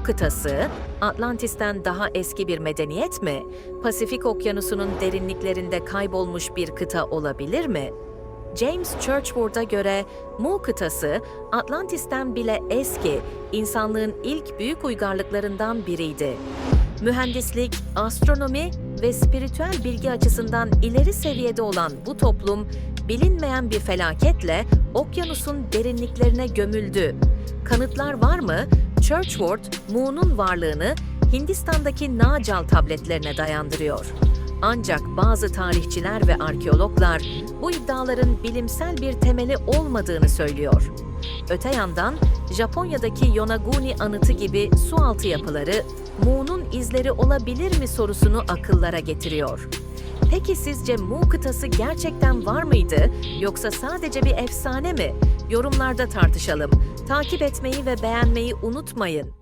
Mu kıtası, Atlantis'ten daha eski bir medeniyet mi? Pasifik Okyanusu'nun derinliklerinde kaybolmuş bir kıta olabilir mi? James Churchward'a göre Mu kıtası Atlantis'ten bile eski, insanlığın ilk büyük uygarlıklarından biriydi. Mühendislik, astronomi ve spiritüel bilgi açısından ileri seviyede olan bu toplum, bilinmeyen bir felaketle okyanusun derinliklerine gömüldü. Kanıtlar var mı? Churchward, Mu'nun varlığını Hindistan'daki Nacal tabletlerine dayandırıyor. Ancak bazı tarihçiler ve arkeologlar bu iddiaların bilimsel bir temeli olmadığını söylüyor. Öte yandan Japonya'daki Yonaguni anıtı gibi sualtı yapıları Mu'nun izleri olabilir mi sorusunu akıllara getiriyor. Peki sizce Mu kıtası gerçekten var mıydı yoksa sadece bir efsane mi? Yorumlarda tartışalım. Takip etmeyi ve beğenmeyi unutmayın.